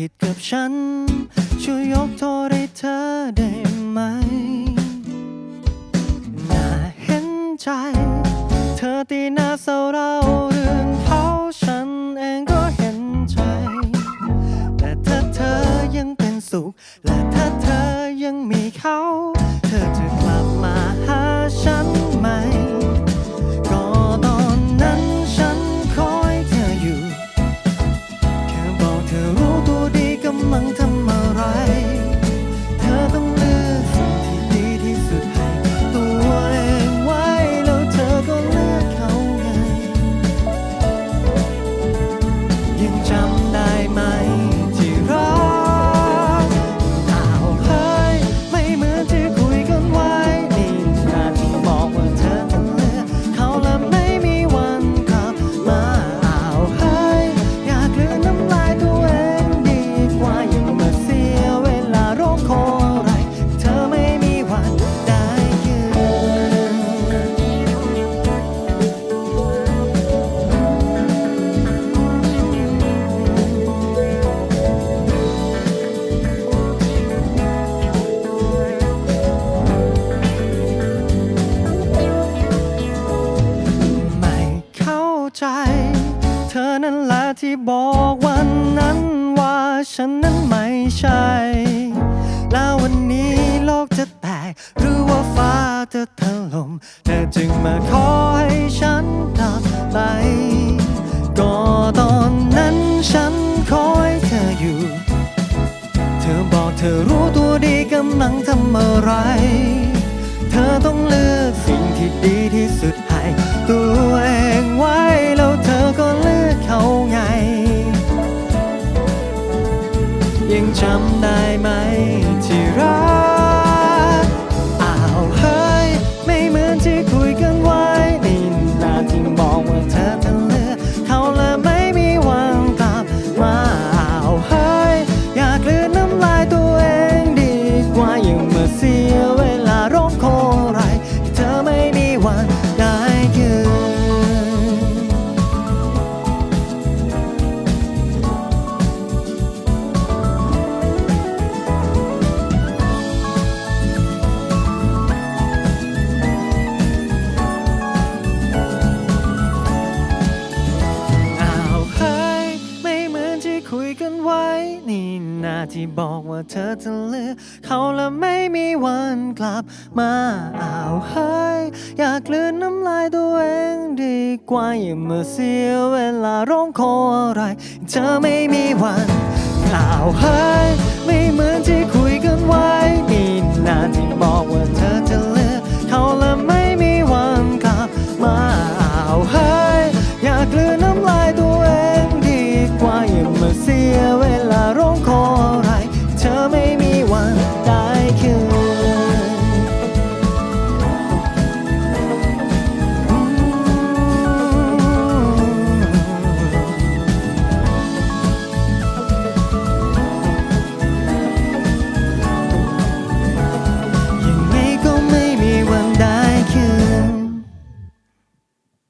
ผิดกับฉัน ช่วยยกโทษให้เธอได้ไหม น่าเห็นใจ เธอตีหน้าเศร้าเราเรื่องเขาฉันเองก็เห็นใจ แต่ถ้าเธอยังเป็นสุข และถ้าเธอยังมีเขา อนั่นแหละที่บอกวันนั้นว่าฉันนั้นไม่ใช่ แล้ววันนี้โลกจะแตก หรือว่าฟ้าจะถล่มเธอจึงมาขอให้ฉันกลับไป ก็ตอนนั้นฉันคอยเธออยู่ เธอบอกเธอรู้ตัวดีกำลังทำอะไร นไว้นี่นาที่บอกว่าเธอจะเลือกเขาและไม่มีวันกลับมาอ้าวเฮ้ยอยากกลืนน้ำลายตัวเองดีกว่าอย่ามาเสียเวลาร้องขออะไร เธอไม่มีวันอ้าวเฮ้ย